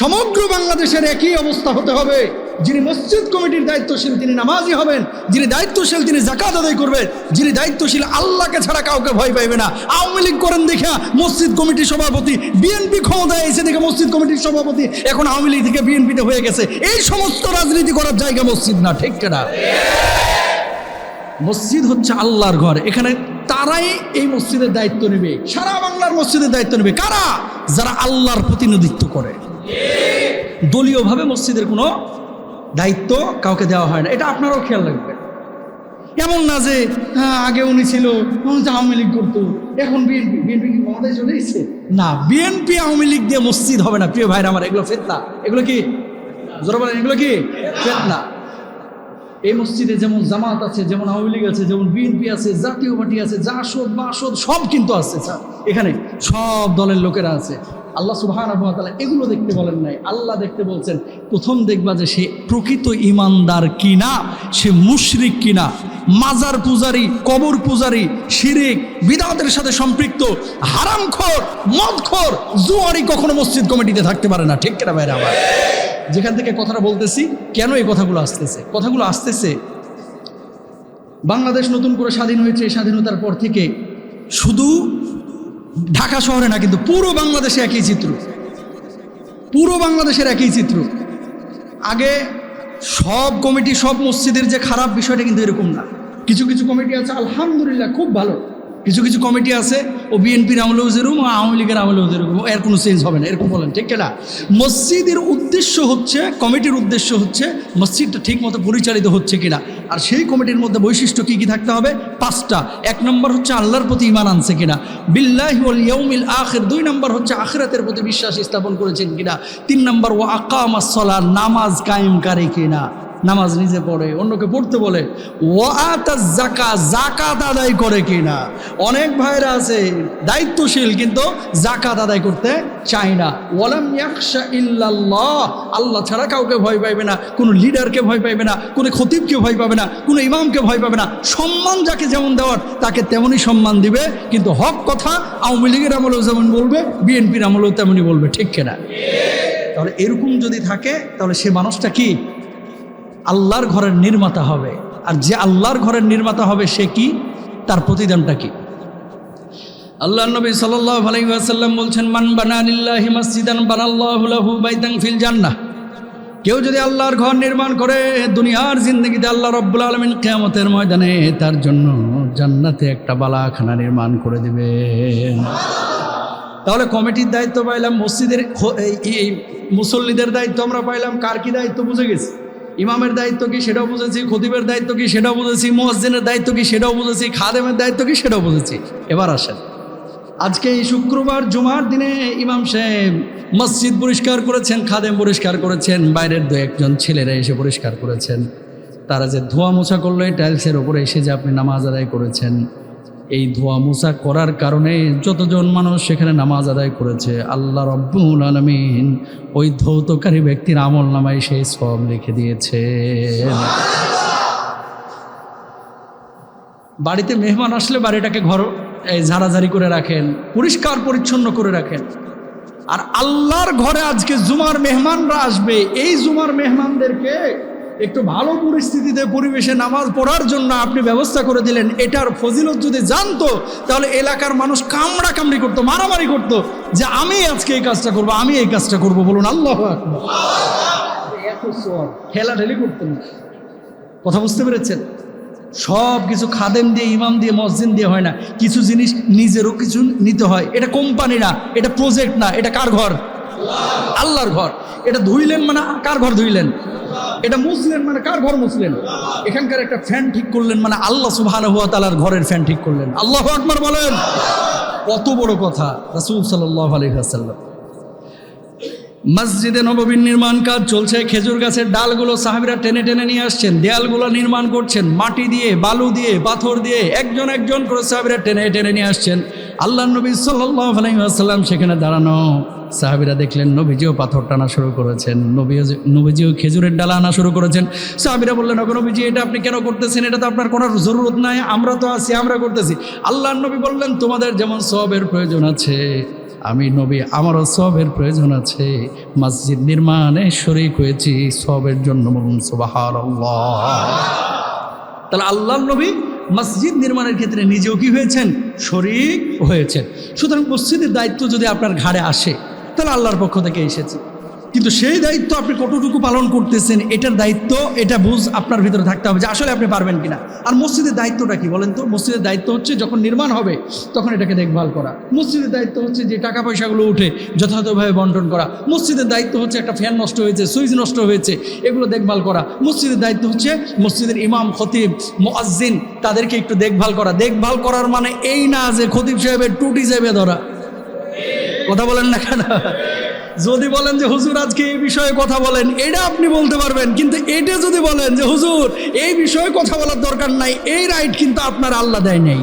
সমগ্র বাংলাদেশের একই অবস্থা হতে হবে। যিনি মসজিদ কমিটির দায়িত্বশীল, তিনি নামাজি হবেন। যিনি দায়িত্বশীল, তিনি জাকাত আদায় করবেন। যিনি দায়িত্বশীল, আল্লাহকে ছাড়া কাউকে ভয় পাইবে না। আওয়ামী লীগ করেন দেখা মসজিদ কমিটির সভাপতি, বিএনপি ক্ষমতায় এসে দেখে মসজিদ কমিটির সভাপতি এখন আওয়ামী লীগ থেকে বিএনপিতে হয়ে গেছে। এই সমস্ত রাজনীতি করার জায়গা মসজিদ না, ঠিক কেনা? মসজিদ হচ্ছে আল্লাহর ঘর। এখানে তারাই এই মসজিদের দায়িত্ব নেবে। সারা বাংলার মসজিদের দায়িত্ব নেবে। কারা? যারা আল্লাহর প্রতিনিধিত্ব করে। দলীয়ভাবে মসজিদের কোনো দায়িত্ব কাউকে দেওয়া হয় না। এটা আপনারাও খেয়াল রাখবেন। এমন না যে হ্যাঁ আগে উনি ছিল আওয়ামী লীগ করতো। এখন বিএনপি বিএনপি কি ক্ষমতায় চলে এসেছে? না, বিএনপি আওয়ামী লীগ দিয়ে মসজিদ হবে না। প্রিয় ভাইরা আমার, এগুলো ফেতনা। এগুলো কি? জোর বলেন, এগুলো কি? ফেতনা। এই মসজিদে যেমন জামাত আছে, যেমন আওয়ামী লীগ আছে, যেমন বিএনপি আছে, জাতীয় পার্টি আছে জাসদ বাসদ সব কিন্তু আছে, স্যার। এখানে সব দলের লোকেরা আছে। আল্লাহ সুবহান এগুলো দেখতে বলেন নাই। আল্লাহ দেখতে বলছেন, প্রথম দেখবা যে সে প্রকৃত ইমানদার কিনা, সে মুশরিক কিনা। মাজার পূজারি, কবর পূজারি, শিরিক, বিদাতের সাথে সম্পৃক্ত, হারামখোর, মদখোর, জুয়ারি কখনো মসজিদ কমিটিতে থাকতে পারে না। ঠিক কিনা বাইরে আমার? যেখান থেকে কথাটা বলতেছি, কেন এই কথাগুলো আসতেছে? কথাগুলো আসতেছে, বাংলাদেশ নতুন করে স্বাধীন হয়েছে, স্বাধীনতার পর থেকে শুধু ঢাকা শহরে না, কিন্তু পুরো বাংলাদেশে একই চিত্র। পুরো বাংলাদেশের একই চিত্র। আগে সব কমিটি, সব মসজিদের যে খারাপ বিষয়টা কিন্তু এরকম না। কিছু কিছু কমিটি আছে, আলহামদুলিল্লাহ, খুব ভালো। কিছু কিছু কমিটি আছে, ও বিএনপির আমলেও যেরকম আওয়ামী লীগের আমলেও যেরকম, এর কোনো চেঞ্জ হবে না, এরকম বলেন, ঠিক না মসজিদের উদ্দেশ্য হচ্ছে, কমিটির উদ্দেশ্য হচ্ছে, মসজিদটা ঠিক মতো পরিচালিত হচ্ছে কিনা। আর সেই কমিটির মধ্যে বৈশিষ্ট্য কী কী থাকতে হবে? পাঁচটা। এক নম্বর হচ্ছে আল্লাহর প্রতি ইমান আনছে কিনা। বিল্লাহি ওয়াল ইয়াউমিল আখির। দুই নম্বর হচ্ছে আখিরাতের প্রতি বিশ্বাস স্থাপন করেছেন কিনা। তিন নম্বর ও আকামাস সালাহ নামাজ কায়েমকারী কিনা। নামাজ নিজে পড়ে, অন্যকে পড়তে বলে জাকা জাকাত আদায় করে কিনা অনেক ভাইরা আছে, দায়িত্বশীল, কিন্তু জাকাত আদায় করতে চায় না। ওয়ালাম ইল্লাল্লাহ আল্লাহ ছাড়া কাউকে ভয় পাইবে না, কোনো লিডারকে ভয় পাইবে না, কোনো খতিবকে ভয় পাবে না, কোনো ইমামকে ভয় পাবে না। সম্মান যাকে যেমন দেওয়ার, তাকে তেমনই সম্মান দিবে, কিন্তু হক কথা আওয়ামী লীগের আমলেও যেমন বলবে, বিএনপির আমলেও তেমনই বলবে, ঠিক কিনা? তাহলে এরকম যদি থাকে, তাহলে সে মানুষটা কি? আল্লাহর ঘরের নির্মাতা হবে। আর যে আল্লাহর ঘরের নির্মাতা হবে, সে কি? তার প্রতিদানটা কি? আল্লাহ নবী ওয়াসাল্লাম বলছেন, মান বানা লিল্লাহি মাসজিদান বানাল্লাহু লাহু ফিল কেউ যদি আল্লাহর ঘর নির্মাণ করে, দুনিয়ার জিন্দগিতে আল্লাহ রব্বুল আলমিন কেয়ামতের ময়দানে তার জন্য জান্নাতে একটা বালাখানা নির্মাণ করে দেবে তাহলে কমিটির দায়িত্ব পাইলাম, মসজিদের এই মুসল্লিদের দায়িত্ব আমরা পাইলাম, কার কি দায়িত্ব বুঝে গেছি? ইমামের দায়িত্ব কি সেটাও বুঝেছি, খতিবের দায়িত্ব কি সেটাও বুঝেছি, মোয়াজ্জিনের দায়িত্ব কি সেটাও বুঝেছি, খাদেমের দায়িত্ব কি সেটাও বুঝেছি। এবার আসেন। আজকে এই শুক্রবার জুমার দিনে ইমাম সাহেব মসজিদ পরিষ্কার করেছেন, খাদেম পরিষ্কার করেছেন, বাইরের দু একজন ছেলেরা এসে পরিষ্কার করেছেন। তারা যে ধোয়া মোছা করল, এই টাইলসের ওপরে এসে যে আপনি নামাজ আদায় করেছেন এই ধোয়া মোছা করার কারণে যতজন মানুষ সেখানে নামাজ আদায় করেছে, আল্লাহ রব্বুল আলমিন ওই ধৌতকারী ব্যক্তির আমল নামায় সেই সব লিখে দিয়েছে। বাড়িতে মেহমান আসলে বাড়িটাকে ঘর, এই ঝাড়াঝাড়ি করে রাখেন, পরিষ্কার পরিচ্ছন্ন করে রাখেন। আর আল্লাহর ঘরে আজকে জুমার মেহমানরা আসবে, এই জুমার মেহমানদেরকে একটু ভালো পরিস্থিতিতে পরিবেশে নামাজ পড়ার জন্য আপনি ব্যবস্থা করে দিলেন, এটার ফজিলত যদি জানতো, তাহলে এলাকার মানুষ কামড়া কামড়ি করতো, মারামারি করতো, যে আমি আজকে এই কাজটা করব, আমি এই কাজটা করব, বলুন আল্লাহ ঠেলাঠেলি করতেন কথা বুঝতে পেরেছেন? সব কিছু খাদেম দিয়ে, ইমাম দিয়ে, মসজিদ দিয়ে হয় না। কিছু জিনিস নিজেরও কিছু নিতে হয়। এটা কোম্পানি না, এটা প্রজেক্ট না, এটা কার ঘর? আল্লাহর ঘর। এটা ধুইলেন মানে কার ঘর ধুইলেন? এটা মুসলেন মানে কার ঘর মুসলেন এখানকার একটা ফ্যান ঠিক করলেন মানে আল্লাহ সুবহানাহু হুয়া তাআলার ঘরের ফ্যান ঠিক করলেন। আল্লাহ আকবার বলেন। কত বড় কথা, রাসূল সাল্লাল্লাহু আলাইহি মসজিদে নববীর নির্মাণ কাজ চলছে, খেজুর গাছের ডালগুলো সাহাবিরা টেনে টেনে নিয়ে আসছেন, দেয়ালগুলো নির্মাণ করছেন, মাটি দিয়ে, বালু দিয়ে, পাথর দিয়ে, একজন একজন করে সাহাবিরা টেনে টেনে নিয়ে আসছেন। আল্লাহ নবী আলাইহি সেখানে দাঁড়ানো। সাহাবিরা দেখলেন নবীজিও পাথর টানা শুরু করেছেন, নবীও নবীজিও খেজুরের ডালা আনা শুরু করেছেন। সাহাবিরা বললেন, ওগো নবীজি, এটা আপনি কেন করতেছেন? এটা তো আপনার কোনো জরুরত নাই, আমরা তো আছি, আমরা করতেছি। আল্লাহ নবী বললেন, তোমাদের যেমন সবের প্রয়োজন আছে, আমি নবী, আমারও সবের প্রয়োজন আছে। মসজিদ নির্মাণে শরিক হয়েছি, সবের জন্য বলুন সুবাহার তাহলে আল্লাহ নবী মসজিদ নির্মাণের ক্ষেত্রে নিজেও কি হয়েছেন? শরিক হয়েছেন। সুতরাং মসজিদের দায়িত্ব যদি আপনার ঘাড়ে আসে তাহলে আল্লাহর পক্ষ থেকে এসেছে। কিন্তু সেই দায়িত্ব আপনি কতটুকু পালন করতেছেন, এটার দায়িত্ব, এটা বুঝ আপনার ভিতরে থাকতে হবে যে আসলে আপনি পারবেন কিনা। আর মসজিদের দায়িত্বটা কি বলেন তো? মসজিদের দায়িত্ব হচ্ছে যখন নির্মাণ হবে, তখন এটাকে দেখভাল করা। মসজিদের দায়িত্ব হচ্ছে যে টাকা পয়সাগুলো উঠে যথাযথভাবে বন্টন করা। মসজিদের দায়িত্ব হচ্ছে একটা ফ্যান নষ্ট হয়েছে, সুইচ নষ্ট হয়েছে, এগুলো দেখভাল করা। মসজিদের দায়িত্ব হচ্ছে মসজিদের ইমাম, খতিব, মোয়াজ্জিন, তাদেরকে একটু দেখভাল করা। দেখভাল করার মানে এই না যে খতিব সাহেবের টুটি চেপে ধরা। কথা বলেন না কেন? যদি বলেন যে, হুজুর, আজকে এই বিষয়ে কথা বলেন। এটা আপনি বলতে পারবেন, কিন্তু এটা যদি বলেন যে, হুজুর, এই বিষয়ে কথা বলার দরকার নাই, এই রাইট কিন্তু আপনার আল্লাহ দেয় নাই।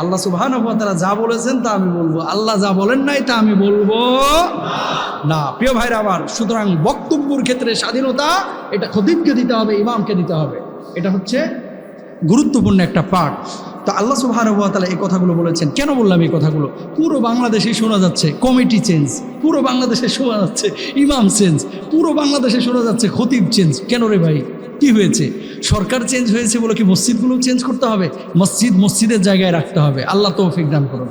আল্লাহ সুবহান তারা যা বলেছেন তা আমি বলব। আল্লাহ যা বলেন নাই তা আমি বলব না। প্রিয় ভাইরা আমার, সুতরাং বক্তব্যের ক্ষেত্রে স্বাধীনতা, এটা খতিবকে দিতে হবে, ইমামকে দিতে হবে। এটা হচ্ছে গুরুত্বপূর্ণ একটা পার্ট তো আল্লাহ সুবহান তালা এই কথাগুলো বলেছেন। কেন বললাম এই কথাগুলো? পুরো বাংলাদেশে শোনা যাচ্ছে কমিটি চেঞ্জ, পুরো বাংলাদেশে শোনা যাচ্ছে ইমাম চেঞ্জ, পুরো বাংলাদেশে শোনা যাচ্ছে খতিব চেঞ্জ। কেন রে ভাই? কি হয়েছে? সরকার চেঞ্জ হয়েছে বলে কি মসজিদগুলো চেঞ্জ করতে হবে? মসজিদ মসজিদের জায়গায় রাখতে হবে। আল্লাহ তৌফিক দান করুন।